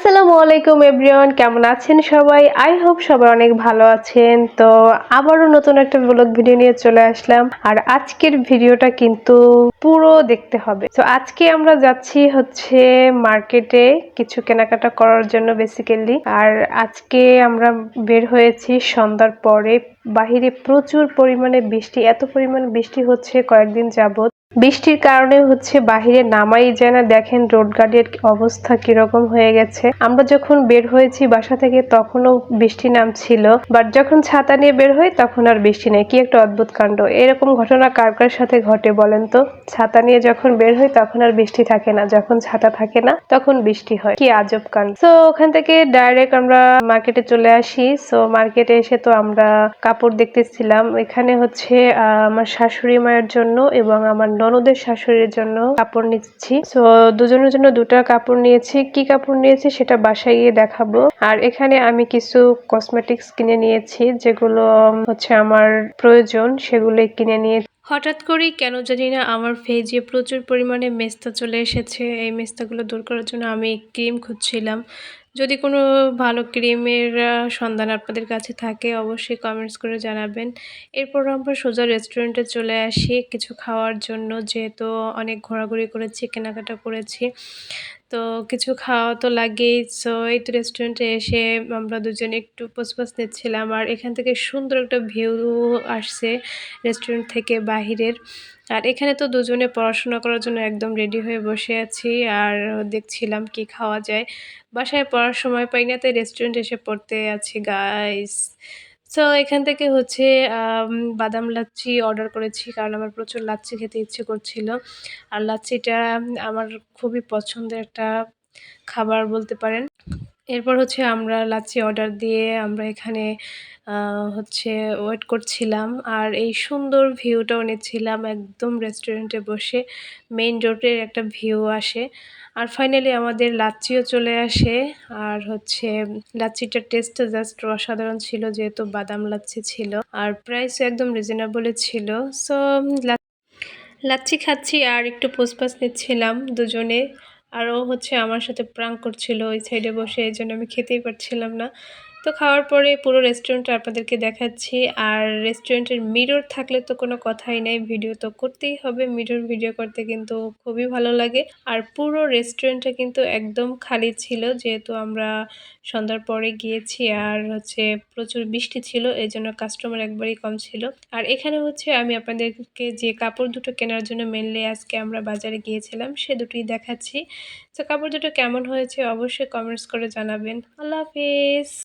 আসসালামু আলাইকুম এভরিওয়ান, কেমন আছেন সবাই? আই হোপ সবাই অনেক ভালো আছেন। তো আবারও নতুন একটা ব্লগ ভিডিও নিয়ে চলে আসলাম। আর আজকের ভিডিওটা কিন্তু পুরো দেখতে হবে। তো আজকে আমরা যাচ্ছি হচ্ছে মার্কেটে কিছু কেনাকাটা করার জন্য বেসিক্যালি আর আজকে আমরা বের হয়েছি সন্ধ্যার পরে। বাহিরে প্রচুর পরিমাণে বৃষ্টি, এত পরিমাণ বৃষ্টি হচ্ছে কয়েকদিন যাবত বৃষ্টির কারণে হচ্ছে বাহিরে নামাই যায় না দেখেন রোড গার্ডের অবস্থা কীরকম হয়ে গেছে। আমরা যখন বের হয়েছি বাসা থেকে তখনও বৃষ্টি নামছিল বাট যখন ছাতা নিয়ে বের হই তখন আর বৃষ্টি নেই। কি একটা অদ্ভুত কাণ্ড। এরকম ঘটনা কার কার সাথে ঘটে বলেন তো? ছাতা নিয়ে যখন বের হই তখন আর বৃষ্টি থাকে না। যখন ছাতা থাকে না তখন বৃষ্টি হয়। কি আজব কাণ্ড। তো ওখান থেকে ডাইরেক্ট আমরা মার্কেটে চলে আসি। সো মার্কেটে এসে তো আমরা কাপড় দেখতেছিলাম। এখানে হচ্ছে আমার শাশুড়ি মায়ের জন্য এবং আমার ননদের শাশুড়ির জন্য কাপড় নিচ্ছি। তো দুজনের জন্য দুটো কাপড় নিয়েছি। কি কাপড় নিয়েছি সেটা বাসায় গিয়ে দেখাবো। আর এখানে আমি কিছু কসমেটিক্স কিনে নিয়েছি, যেগুলো হচ্ছে আমার প্রয়োজন, সেগুলোই কিনে নিয়ে হঠাৎ করেই কেন জানি না আমার ফেজে প্রচুর পরিমাণে মেস্তা চলে এসেছে। এই মেস্তাগুলো দূর করার জন্য আমি ক্রিম খুঁজছিলাম। যদি কোনো ভালো ক্রিমের সন্ধান আপনাদের কাছে থাকে, অবশ্যই কমেন্টস করে জানাবেন। এরপর আমরা সোজা রেস্টুরেন্টে চলে আসি। কিছু খাওয়ার জন্য যেহেতু অনেক ঘোরাঘুরি করেছি, কেনাকাটা করেছি। তো কিছু খাওয়া তো লাগেই। সো এই তো রেস্টুরেন্টে এসে আমরা দুজনে একটু পোসপাস নিচ্ছিলাম। আর এখান থেকে সুন্দর একটা ভিউ আসছে রেস্টুরেন্ট থেকে বাহিরের। আর এখানে তো দুজনে পড়াশোনা করার জন্য একদম রেডি হয়ে বসে আছি আর দেখছিলাম কি খাওয়া যায়। বাসায় পড়ার সময় পাই না, তাই রেস্টুরেন্ট এসে পড়তে আছি গাইস সো এখান থেকে হচ্ছে বাদাম লাচ্ছি অর্ডার করেছি, কারণ আমার প্রচুর লাচ্ছি খেতে ইচ্ছে করছিল। আর লাচ্ছিটা আমার খুবই পছন্দের একটা খাবার বলতে পারেন। এরপর হচ্ছে আমরা লাচ্ছি অর্ডার দিয়ে আমরা এখানে হচ্ছে ওয়েট করছিলাম। আর এই সুন্দর ভিউটাও নিচ্ছিলাম একদম রেস্টুরেন্টে বসে। মেইন রোডের একটা ভিউ আসে। আর ফাইনালি আমাদের লাচ্ছিও চলে আসে। আর হচ্ছে লাচ্ছিটার টেস্টটা জাস্ট অসাধারণ ছিল, যেহেতু বাদাম লাচ্ছি ছিল। আর প্রাইসও একদম রিজনেবলই ছিল। সো লাচ্ছি খাচ্ছি আর একটু পোসপাস নিচ্ছিলাম দুজনে। আর ও হচ্ছে আমার সাথে প্রাঙ্ক করছিল ওই সাইডে বসে, এই জন্য আমি খেতেই পারছিলাম না। তো খাওয়ার পরে পুরো রেস্টুরেন্টটা আপনাদেরকে দেখাচ্ছি। আর রেস্টুরেন্টের মিরর থাকলে তো কোনো কথাই নেই। ভিডিও তো করতেই হবে। মিরর ভিডিও করতে কিন্তু খুবই ভালো লাগে। আর পুরো রেস্টুরেন্টটা কিন্তু একদম খালি ছিল, যেহেতু আমরা সন্ধ্যার পরে গিয়েছি আর হচ্ছে প্রচুর বৃষ্টি ছিল এই জন্য কাস্টমার একবারই কম ছিল। আর এখানে হচ্ছে আমি আপনাদেরকে যে কাপড় দুটো কেনার জন্য মেনলি আজকে আমরা বাজারে গিয়েছিলাম, সে দুটোই দেখাচ্ছি। তো কাপড় দুটো কেমন হয়েছে অবশ্যই কমেন্টস করে জানাবেন। আল্লাহ হাফিজ!